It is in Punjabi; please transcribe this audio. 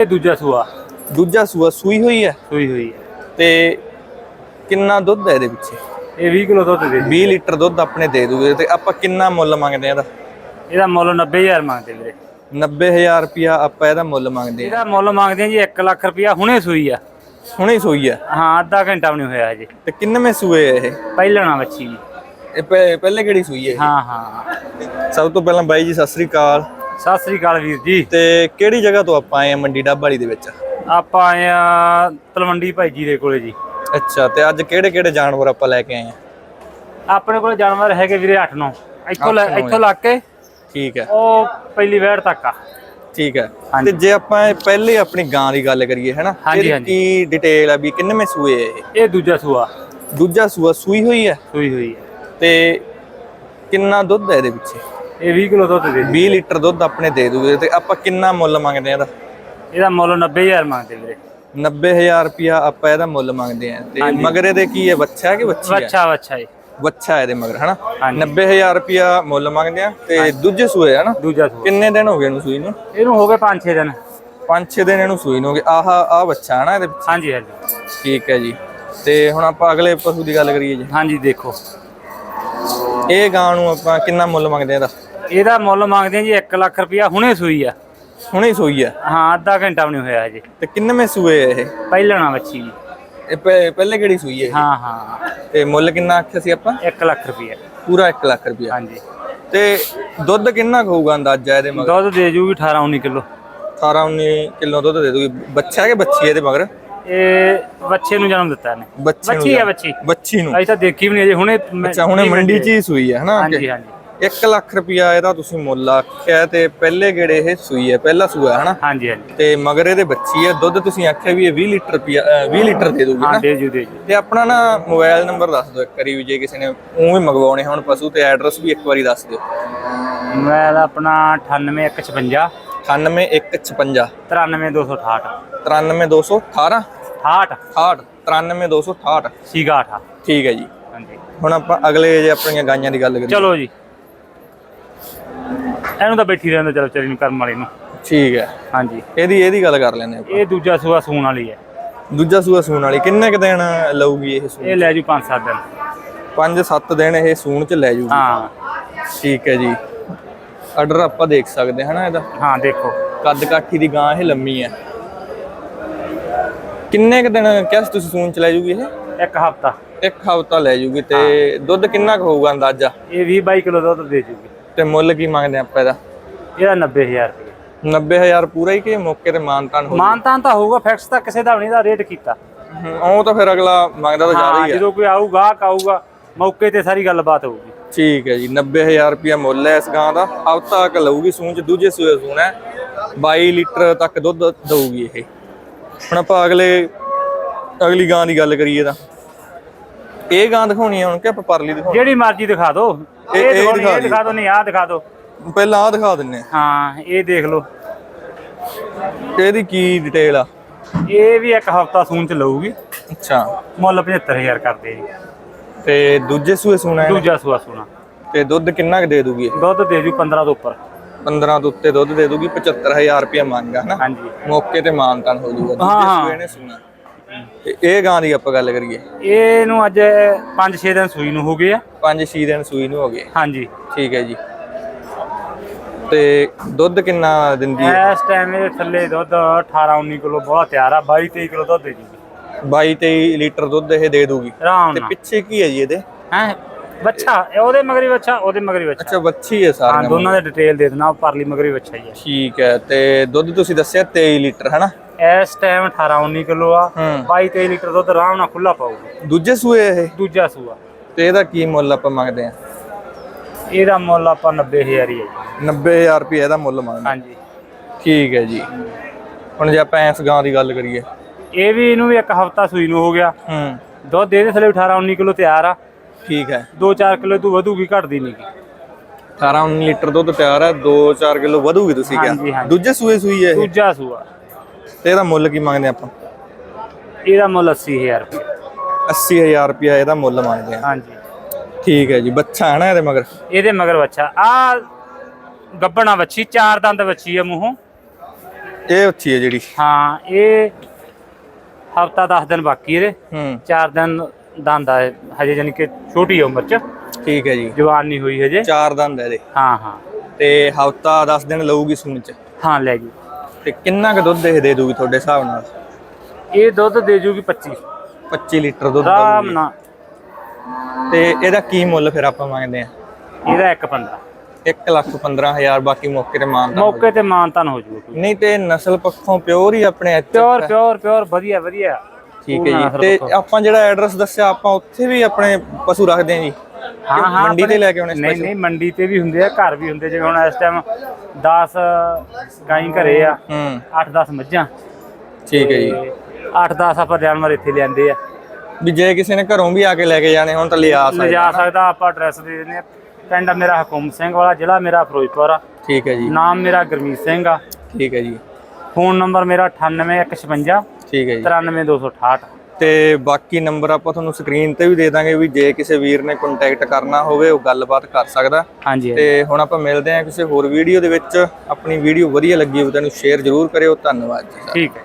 ਇਹ ਦੂਜਾ ਸੂਆ। ਦੂਜਾ ਸੂਆ ਸੂਈ ਹੋਈ ਹੈ? ਸੂਈ ਹੋਈ ਹੈ। ਤੇ ਕਿੰਨਾ ਦੁੱਧ ਹੈ ਇਹਦੇ ਪਿੱਛੇ? ਇਹ 20 ਕਿਲੋ ਦੁੱਧ ਦੇ 20 ਲੀਟਰ ਦੁੱਧ ਆਪਣੇ ਦੇ ਦੂਗੇ ਤੇ ਆਪਾਂ ਕਿੰਨਾ ਮੁੱਲ ਮੰਗਦੇ ਆ ਇਹਦਾ? ਇਹਦਾ ਮੁੱਲ 90000 ਮੰਗਦੇ ਵੀਰੇ। 90000 ਰੁਪਿਆ ਆਪਾਂ ਇਹਦਾ ਮੁੱਲ ਮੰਗਦੇ ਆ ਇਹਦਾ ਮੁੱਲ ਮੰਗਦੇ ਆ ਜੀ 1 ਲੱਖ ਰੁਪਇਆ ਹੁਣੇ ਸੂਈ ਆ। ਹੁਣੇ ਸੂਈ ਹੈ ਹਾਂ ਅੱਧਾ ਘੰਟਾ ਵੀ ਨਹੀਂ ਹੋਇਆ ਹਜੇ। ਤੇ ਕਿੰਨਵੇਂ ਸੂਏ ਆ ਇਹ? ਪਹਿਲਣਾ ਬੱਚੀ ਜੀ। ਇਹ ਪਹਿ- ਪਹਿਲੇ ਕਿਹੜੀ ਸੂਈ ਹੈ? ਹਾਂ ਹਾਂ। ਸਭ ਤੋਂ ਪਹਿਲਾਂ ਬਾਈ ਜੀ ਸਤਿ ਸ੍ਰੀ ਅਕਾਲ। ਸਤਿ ਸ੍ਰੀ ਅਕਾਲ ਵੀਰ ਜੀ। ਤੇ ਕਿਹੜੀ ਜਗ੍ਹਾ ਤੋਂ ਆਪਾਂ ਆਏ ਆ ਮੰਡੀ ਡੱਬਾਲੀ ਦੇ ਵਿੱਚ? ਆਪਾਂ ਆਏ ਆ ਤਲਵੰਡੀ ਭਾਈ ਜੀ ਦੇ ਕੋਲੇ ਜੀ। ਅੱਛਾ ਤੇ ਅੱਜ ਕਿਹੜੇ ਕਿਹੜੇ ਜਾਨਵਰ ਆਪਾਂ ਲੈ ਕੇ ਆਏ ਆ? ਆਪਣੇ ਕੋਲ ਜਾਨਵਰ ਹੈਗੇ ਵੀਰੇ 8 9 ਇੱਥੋਂ ਇੱਥੋਂ ਲੱਗ ਕੇ ਠੀਕ ਹੈ ਉਹ ਪਹਿਲੀ ਵੈੜ ਤੱਕ ਆ। ਠੀਕ ਹੈ। ਤੇ ਜੇ ਆਪਾਂ ਪਹਿਲੇ ਆਪਣੀ ਗਾਂ ਦੀ ਗੱਲ ਕਰੀਏ ਹੈਨਾ? ਇਹਦੀ। ਕੀ ਡਿਟੇਲ ਆ ਵੀ ਕਿੰਨਵੇਂ ਸੂਏ ਇਹ? ਇਹ ਦੂਜਾ ਸੂਆ। ਦੂਜਾ ਸੂਆ ਸੂਈ ਹੋਈ ਹੈ ਸੂਈ ਹੋਈ ਹੈ ਤੇ ਕਿੰਨਾ ਦੁੱਧ ਹੈ ਇਹਦੇ ਪਿੱਛੇ? ਇਹ 20 ਕਿਲੋ ਦੁੱਧ ਦੇ। 20 ਲੀਟਰ ਦੁੱਧ ਆਪਣੇ ਦੇ ਦੂਗੇ ਤੇ ਆਪਾਂ ਕਿੰਨਾ ਮੁੱਲ ਮੰਗਦੇ ਆ ਇਹਦਾ? ਇਹਦਾ ਮੁੱਲ 90000 ਮੰਗਦੇ ਵੀਰੇ। 90000 ਰੁਪਿਆ ਆਪਾਂ ਇਹਦਾ ਮੁੱਲ ਮੰਗਦੇ ਆ। ਤੇ ਮਗਰ ਇਹਦੇ ਕੀ ਹੈ? ਬੱਚਾ ਕਿ ਬੱਚੀ ਹੈ? ਬੱਚਾ ਬੱਚਾ ਹੈ ਬੱਚਾ ਇਹਦੇ ਮਗਰ ਹਨਾ? ਹਾਂਜੀ। 90000 ਰੁਪਿਆ ਮੁੱਲ ਮੰਗਦੇ ਆ ਤੇ ਦੂਜੇ ਸੂਏ ਹਨਾ? ਦੂਜਾ ਸੂਆ। ਕਿੰਨੇ ਦਿਨ ਹੋ ਗਏ ਇਹਨੂੰ ਸੂਈ ਨੂੰ? ਇਹਨੂੰ ਹੋ ਗਏ 5-6 ਦਿਨ। 5-6 ਦਿਨ ਇਹਨੂੰ ਸੂਈ ਨੂੰ ਹੋ ਗਏ। ਆਹ ਆਹ ਬੱਚਾ ਹਨਾ ਇਹਦੇ ਹਾਂਜੀ ਹਾਂਜੀ। ਠੀਕ ਹੈ ਜੀ। ਤੇ ਹੁਣ ਆਪਾਂ ਅਗਲੇ ਪਸ਼ੂ ਦੀ ਗੱਲ ਕਰੀਏ ਜੀ। ਹਾਂਜੀ ਦੇਖੋ। ਇਹ ਗਾਂ ਨੂੰ ਆਪਾਂ ਕਿੰਨਾ ਮੁੱਲ ਮੰਗਦੇ ਆ ਇਹਦਾ? ਇਹਦਾ ਮੁੱਲ ਮੰਗਦੇ ਆ ਜੀ 1 ਲੱਖ ਰੁਪਇਆ ਹੁਣੇ ਸੂਈ ਆ। ਹੁਣੇ ਹੀ ਸੂਈ ਆ? ਹਾਂ ਅੱਧਾ ਘੰਟਾ ਵੀ ਨਹੀਂ ਹੋਇਆ ਹਜੇ। ਤੇ ਕਿੰਨਵੇਂ ਸੂਏ ਆ ਇਹ? ਪਹਿਲਣਾ ਬੱਚੀ ਜੀ। ਇਹ ਪਹਿ- ਪਹਿਲੇ ਕਿਹੜੀ ਸੂਈ ਹੈ? ਹਾਂ ਹਾਂ। ਤੇ ਮੁੱਲ ਕਿੰਨਾ ਆਖਿਆ ਸੀ ਆਪਾਂ? 1 ਲੱਖ ਰੁਪਇਆ। ਪੂਰਾ 1 ਲੱਖ ਰੁਪਇਆ। ਹਾਂਜੀ। ਤੇ ਦੁੱਧ ਕਿੰਨਾ ਕੁ ਹੋਊਗਾ ਅੰਦਾਜ਼ਾ ਇਹਦੇ ਮਗਰ? ਦੁੱਧ ਦੇ ਜੂਗੀ 18 19 ਕਿਲੋ। 18 19 ਕਿਲੋ ਦੁੱਧ ਦੇ ਦੂਗੀ। ਬੱਚਾ ਕਿ ਬੱਚੀ ਇਹਦੇ ਮਗਰ? ਇਹ ਬੱਚੇ ਨੂੰ ਜਨਮ ਦਿੱਤਾ ਇਹਨੇ। ਬੱਚੇ ਨੂੰ ਬੱਚੀ ਆ ਬੱਚੀ। ਬੱਚੀ ਨੂੰ। ਅਜੇ ਤਾਂ ਦੇਖੀ ਵੀ ਨਹੀਂ ਅਜੇ ਹੁਣੇ ਮੈਂ- ਅੱਛਾ ਹੁਣੇ ਮੰਡੀ 'ਚ ਹੀ ਸੂਈ ਹੈ ਹਨਾ? ਹਾਂਜੀ ਹਾਂਜੀ। 1 ਲੱਖ ਰੁਪਇਆ ਇਹਦਾ ਤੁਸੀਂ ਮੁੱਲ ਆਖਿਆ ਤੇ ਪਹਿਲੇ ਗੇੜੇ ਇਹ ਸੂਈ ਹੈ ਪਹਿਲਾ ਸੂਆ ਹੈ ਹਨਾ? ਹਾਂਜੀ ਹਾਂਜੀ। ਤੇ ਮਗਰ ਇਹਦੇ ਬੱਚੀ ਹੈ ਦੁੱਧ ਤੁਸੀਂ ਆਖਿਆ ਵੀ ਇਹ 20 ਲੀਟਰ ਰੁਪਇਆ ਅ, 20 ਲੀਟਰ ਦੇ ਦੂਗੀ ਹਾਂ ਦੇ ਜੂ ਦੇ ਜੂ। ਤੇ ਆਪਣਾ ਨਾ ਮੋਬਾਈਲ ਨੰਬਰ ਦੱਸ ਦਿਓ ਇੱਕ ਵਾਰੀ ਵੀ ਜੇ ਕਿਸੇ ਨੇ ਉਹ ਵੀ ਮੰਗਵਾਉਣੇ ਹੋਣ ਪਸ਼ੂ ਤੇ ਐਡਰੈਸ ਵੀ ਇੱਕ ਵਾਰੀ ਦੱਸ ਦਿਓ। ਮੋਬਾਈਲ ਆਪਣਾ 98156 98156 93268 93218 68 68 93268 ਸੀਗਾ 8 ਠੀਕ ਹੈ ਜੀ। ਹਾਂਜੀ। ਹੁਣ ਆਪਾਂ ਅਗਲੇ ਜੇ ਆਪਣੀਆਂ ਗਾਈਆਂ ਦੀ ਗੱਲ ਕਰੀਏ। ਚਲੋ ਜੀ। ਇਹਨੂੰ ਤਾਂ ਬੈਠੀ ਰਹਿੰਦਾ ਚਲੋ ਚਰੀ ਨੂੰ ਕਰਮ ਵਾਲੀ ਨੂੰ। ਠੀਕ ਹੈ। ਹਾਂਜੀ। ਇਹਦੀ ਇਹਦੀ ਗੱਲ ਕਰ ਲੈਂਦੇ ਆਪਾਂ। ਇਹ ਦੂਜਾ ਸੂਆ ਸੂਣ ਵਾਲੀ ਹੈ। ਦੂਜਾ ਸੂਆ ਸੂਣ ਵਾਲੀ। ਕਿੰਨੇ ਕ ਦਿਨ ਲਊਗੀ ਇਹ ਸੂਣ? ਇਹ ਲੈ ਜੂ 5-7 ਦਿਨ। 5-7 ਦਿਨ ਇਹ ਸੂਣ ਚ ਲੈ ਜੂਗੀ। ਹਾਂ। ਠੀਕ ਹੈ ਜੀ। ਆਰਡਰ ਆਪਾਂ ਦੇਖ ਸਕਦੇ ਹਾਂ ਨਾ ਇਹਦਾ। ਹਾਂ ਦੇਖੋ। ਕੱਦ ਕਾਠੀ ਦੀ ਗਾਂ ਇਹ ਲੰਮੀ ਹੈ। ਕਿੰਨੇ ਕ ਦਿਨ ਕਿਹਾ ਸੀ ਤੁਸੀਂ ਸੂਣ ਚ ਲੈ ਜੂਗੀ ਇਹ? ਇੱਕ ਹਫਤਾ। ਇੱਕ ਹਫ਼ਤਾ ਲੈ ਜੂਗੀ ਤੇ ਦੁੱਧ ਕਿੰਨਾ ਕੁ ਹੋਊਗਾ ਅੰਦਾਜ਼ਾ? ਇਹ 20-22 ਕਿਲੋ ਦੁੱਧ ਦੇ ਜੂਗੀ। ਤੇ ਮੁੱਲ ਕੀ ਮੰਗਦੇ ਆਪਾਂ ਇਹਦਾ? ਇਹਦਾ 90000 ਰੁਪਏ। 90000 ਪੂਰਾ ਹੀ ਕਿ ਮੌਕੇ ਤੇ ਮਾਨਤਾਨ ਹੋ ਮਾਨਤਾਨ ਤਾਂ ਹੋਊਗਾ ਫਿਕਸ ਤਾਂ ਕਿਸੇ ਦਾ ਨਹੀਂ ਦਾ ਰੇਟ ਕੀਤਾ। ਉਹ ਤਾਂ ਫਿਰ ਅਗਲਾ ਮੰਗਦਾ ਤਾਂ ਜ਼ਿਆਦਾ ਹਾਂ ਹੀ ਜਦੋਂ ਕੋਈ ਆਊਗਾ ਆਕ ਆਊਗਾ ਮੌਕੇ ਤੇ ਸਾਰੀ ਗੱਲਬਾਤ ਹੋਊਗੀ। ਠੀਕ ਹੈ ਜੀ 90000 ਰੁਪਿਆ ਮੁੱਲ ਹੈ ਇਸ ਗਾਂ ਦਾ। ਹਫ਼ਤਾ ਕ ਲਊਗੀ ਸੂਣ ਚ ਦੂਜੇ ਸੂਏ ਸੂਣ ਹੈ। 22 ਲੀਟਰ ਤੱਕ ਦੁੱਧ ਦਊਗੀ ਇਹ। ਹੁਣ ਆਪਾਂ ਅਗਲੇ ਅਗਲੀ ਗਾਂ ਦੀ ਗੱਲ ਕਰੀਏ ਤਾਂ। ਇਹ ਗਾਂ ਦਿਖਾਉਣੀ ਹੈ ਹੁਣ ਕਿ ਆਪਾਂ ਪਰਲੀ ਦਿਖਾਉਣੀ। ਜਿਹੜੀ ਮਰਜ਼ੀ ਦਿਖਾ ਦਿਓ ਇਹ- ਇਹ ਇਹ ਦਿਖਾਉਣੀ, ਦਿਖਾ ਇਹ ਦਿਖਾ ਦਿਓ ਨਹੀਂ ਆਹ ਦਿਖਾ ਦਿਓ ਪਹਿਲਾਂ ਆਹ ਦਿਖਾ ਦਿੰਨੇ ਹਾਂ ਇਹ ਦੇਖ ਲਓ। ਆ ਇਹਦੀ ਕੀ ਡਿਟੇਲ ਆ? ਇਹ ਵੀ ਇੱਕ ਹਫਤਾ ਸੂਨ ਚ ਲਊਗੀ। ਅੱਛਾ। ਮੁੱਲ 75000 ਕਰਦੇ ਜੀ। ਤੇ ਦੂਜੇ ਸੂਏ ਸੂਣਾ ਦੂਜਾ ਸੂਆ ਸੂਣਾ। ਤੇ ਦੁੱਧ ਕਿੰਨਾ ਕੁ ਦੇ ਦੂਗੀ ਇਹ? ਦੁੱਧ ਦੇ ਜੂ 15 ਤੋਂ ਉੱਪਰ। 15 ਤੋਂ ਉੱਤੇ ਦੁੱਧ ਦੇ ਦੂਗੀ 75000 ਰੁਪਿਆ ਮੰਗਾ ਹਨਾ? ਹਾਂਜੀ। ਮੌਕੇ ਤੇ ਮਾਨਤਾਨ ਹੋ ਜਾਊਗਾ ਹਾਂ, ਦੂਜੇ ਹਾਂ। ਸੂਏ ਨੇ ਸੂਣਾ। ਤੇ ਇਹ ਗਾਂ ਦੀ ਆਪਾਂ ਗੱਲ ਕਰੀਏ। ਇਹਨੂੰ ਅੱਜ 5-6 ਦਿਨ ਸੂਈ ਨੂੰ ਹੋ ਗਏ ਆ। 5-6 ਦਿਨ ਸੂਈ ਨੂੰ ਹੋ ਗਏ। ਹਾਂਜੀ। ਠੀਕ ਹੈ ਜੀ। ਤੇ ਦੁੱਧ ਕਿੰਨਾ ਦਿੰਦੀ ਹੈ? ਇਸ ਟਾਈਮ ਇਹ ਥੱਲੇ ਦੁੱਧ 18-19 ਕਿਲੋ ਬਹੁਤ ਤਿਆਰ ਆ 22-23 ਕਿਲੋ ਦੁੱਧ ਦੇ ਜੂਗੀ 22-23 ਲੀਟਰ ਦੁੱਧ ਇਹ ਦੇ ਦੂਗੀ। ਤੇ ਪਿੱਛੇ ਕੀ ਹੈ ਜੀ ਇਹਦੇ? ਹੈ? ਬੱਚਾ ਇਹ ਉਹਦੇ ਮਗਰੀ ਬੱਚਾ ਉਹਦੇ ਮਗਰੀ ਬੱਚਾ ਅੱਛਾ ਬੱਚੀ ਹੈ ਹਾਂ ਸਾਰੀਆਂ ਦੋਨਾਂ ਦੇ ਡਿਟੇਲ ਦੇ ਦੇਣਾ ਪਰਲੀ ਮਗਰੀ ਬੱਚਾ ਹੀ ਠੀਕ ਹੈ ਤੇ ਦੁੱਧ ਤੁਸੀਂ ਦੱਸਿਆ 23 ਲੀਟਰ ਹਨਾ? ਹੈ ਇਸ ਟਾਈਮ 18-19 ਕਿਲੋ ਆ। ਹੂੰ। 22-23 ਲੀਟਰ ਦੁੱਧ ਆਰਾਮ ਨਾਲ ਖੁੱਲਾ ਪਾਊਗਾ। ਦੂਜੇ ਸੂਏ ਇਹ? ਦੂਜਾ ਸੂਆ। ਤੇ ਇਹਦਾ ਕੀ ਮੁੱਲ ਆਪਾਂ ਮੰਗਦੇ ਆ ਇਹਦਾ ਮੁੱਲ ਆਪਾਂ 90000 ਹੀ ਹੈ ਜੀ। 90000 ਰੁਪਏ ਇਹਦਾ ਮੁੱਲ ਮੰਗਦੇ ਹਾਂਜੀ। ਠੀਕ ਹੈ ਜੀ। ਹੁਣ ਜੇ ਆਪਾਂ ਇਸ ਗਾਂ ਦੀ ਗੱਲ ਕਰੀਏ। ਇਹ ਵੀ ਇਹਨੂੰ ਵੀ ਇੱਕ ਹਫਤਾ ਸੂਈ ਨੂੰ ਹੋ ਗਿਆ। ਹੂੰ। ਦੁੱਧ ਇਹਦੇ ਥੱਲੇ 18 19 ਕਿਲੋ ਤਿਆਰ ਆ। ਠੀਕ ਹੈ। 2-4 ਕਿਲੋ ਤੋਂ ਵਧੂਗੀ ਘਟਦੀ ਨਹੀਂ ਗੀ। 18 19 ਲੀਟਰ ਦੁੱਧ ਤਿਆਰ ਹੈ 2-4 ਕਿਲੋ ਵਧੂਗੀ ਤੁਸੀਂ ਕਿਹਾ। ਦੂਜੇ ਸੂਏ ਸੂਈ ਹੈ ਇਹ? ਦੂਜਾ ਸੂਆ। ਤੇ ਇਹਦਾ ਮੁੱਲ ਕੀ ਮੰਗਦੇ ਆਪਾਂ? ਇਹਦਾ ਮੁੱਲ 80000 ਰੁਪਏ। 80000 ਰੁਪਏ ਇਹਦਾ ਮੁੱਲ ਮੰਗਦੇ ਆ। ਹਾਂਜੀ। ਠੀਕ ਹੈ ਜੀ ਬੱਚਾ ਹੈ ਨਾ ਇਹਦੇ ਮਗਰ? ਇਹਦੇ ਮਗਰ ਬੱਚਾ। ਆ ਗੱਬਣਾ ਵੱਛੀ ਚਾਰ ਦੰਦ ਵੱਛੀ ਆ ਮੂੰਹੋਂ। ਇਹ ਅੱਛੀ ਹੈ ਜਿਹੜੀ। ਹਾਂ ਇਹ ਹਫਤਾ 10 ਦਿਨ ਬਾਕੀ ਇਹਦੇ। ਹੂੰ। 4 ਦਿਨ ਦੰਦ ਆ ਹਜੇ ਜਾਨੀ ਕਿ ਛੋਟੀ ਉਮਰ ਚ। ਠੀਕ ਹੈ ਜੀ। ਜਵਾਨ ਨਹੀਂ ਹੋਈ ਹਜੇ। ਚਾਰ ਦੰਦ ਹੈ ਇਹਦੇ। ਹਾਂ ਹਾਂ। ਤੇ ਹਫਤਾ 10 ਦਿਨ ਲਊਗੀ ਸੂਣ ਚ। ਹਾਂ ਲੈ ਜੀ। ਤੇ ਕਿੰਨਾ ਕੁ ਦੁੱਧ ਇਹ ਦੇ ਦੂਗੀ ਤੁਹਾਡੇ ਹਿਸਾਬ ਨਾਲ? ਇਹ ਦੁੱਧ ਦੇ ਜੂਗੀ 25 25 ਲੀਟਰ ਦੁੱਧ ਆਰਾਮ ਦਊਗੀ। ਨਾਲ। ਤੇ ਇਹਦਾ ਕੀ ਮੁੱਲ ਫਿਰ ਆਪਾਂ ਮੰਗਦੇ ਆ ਇਹਦਾ 1.15 1 ਲੱਖ 15000 ਬਾਕੀ ਮੌਕੇ ਤੇ ਮਾਨਤਾ ਮੌਕੇ ਤੇ ਮਾਨਤਨ ਹੋ ਜੂਗਾ ਨਹੀਂ ਤੇ ਨਸਲ ਪੱਖੋਂ ਪਿਓਰ ਹੀ ਆਪਣੇ ਇੱਥੇ ਪਿਓਰ ਪਿਓਰ ਪਿਓਰ ਵਧੀਆ ਵਧੀਆ। ਠੀਕ ਹੈ ਜੀ। ਤੇ ਆਪਾਂ ਜਿਹੜਾ ਐਡਰੈਸ ਦੱਸਿਆ ਆਪਾਂ ਉੱਥੇ ਵੀ ਆਪਣੇ ਪਸ਼ੂ ਰੱਖਦੇ ਹਾਂ ਜੀ। ਹਾਂ ਹਾਂ ਮੰਡੀ ਤੇ ਲੈ ਕੇ ਆਉਣੇ ਨਹੀਂ ਨਹੀਂ ਮੰਡੀ ਤੇ ਵੀ ਹੁੰਦੇ ਆ ਘਰ ਵੀ ਹੁੰਦੇ ਜਿਵੇਂ ਹੁਣ ਇਸ ਟਾਈਮ 10 ਗਾਈ ਘਰੇ ਆ ਹੂੰ। 8-10 ਮੱਝਾਂ। ਠੀਕ ਹੈ ਜੀ। 8-10 ਆਪਾਂ ਜਾਨਵਰ ਇੱਥੇ ਲਿਆਂਦੇ ਆ। ਵੀ ਜੇ ਕਿਸੇ ਨੇ ਘਰੋਂ ਵੀ ਆ ਕੇ ਲੈ ਕੇ ਜਾਣੇ ਹੁਣ ਤਾਂ ਲਿਆ ਸਕਦੇ ਲਿਜਾ ਸਕਦਾ ਆਪਾਂ ਐਡਰੈਸ ਦੇ ਦਿੰਦੇ ਆ। ਪਿੰਡ ਮੇਰਾ ਹਕੂਮ ਸਿੰਘ ਵਾਲਾ ਜ਼ਿਲ੍ਹਾ ਮੇਰਾ ਫਿਰੋਜ਼ਪੁਰ ਆ। ਠੀਕ ਹੈ ਜੀ। ਨਾਮ ਮੇਰਾ ਗੁਰਮੀਤ ਸਿੰਘ ਆ। ਠੀਕ ਹੈ ਜੀ। ਫੋਨ ਨੰਬਰ ਮੇਰਾ 98156 ਠੀਕ ਹੈ ਜੀ। 93268 ਤੇ ਬਾਕੀ ਨੰਬਰ ਆਪਾਂ ਤੁਹਾਨੂੰ ਸਕਰੀਨ ਤੇ ਵੀ ਦੇ ਦਾਂਗੇ ਵੀ ਜੇ ਕਿਸੇ ਵੀਰ ਨੇ ਕੰਟੈਕਟ ਕਰਨਾ ਹੋਵੇ ਉਹ ਗੱਲਬਾਤ ਕਰ ਸਕਦਾ। ਹਾਂਜੀ ਤੇ ਹੁਣ ਆਪਾਂ ਮਿਲਦੇ ਹਾਂ ਕਿਸੇ ਹੋਰ ਵੀਡੀਓ ਦੇ ਵਿੱਚ। ਆਪਣੀ ਵੀਡੀਓ ਵਧੀਆ ਲੱਗੀ ਹੋਵੇ ਤਾਂ ਇਹਨੂੰ ਸ਼ੇਅਰ ਜ਼ਰੂਰ ਕਰਿਓ। ਧੰਨਵਾਦ ਜੀ। ਠੀਕ ਹੈ।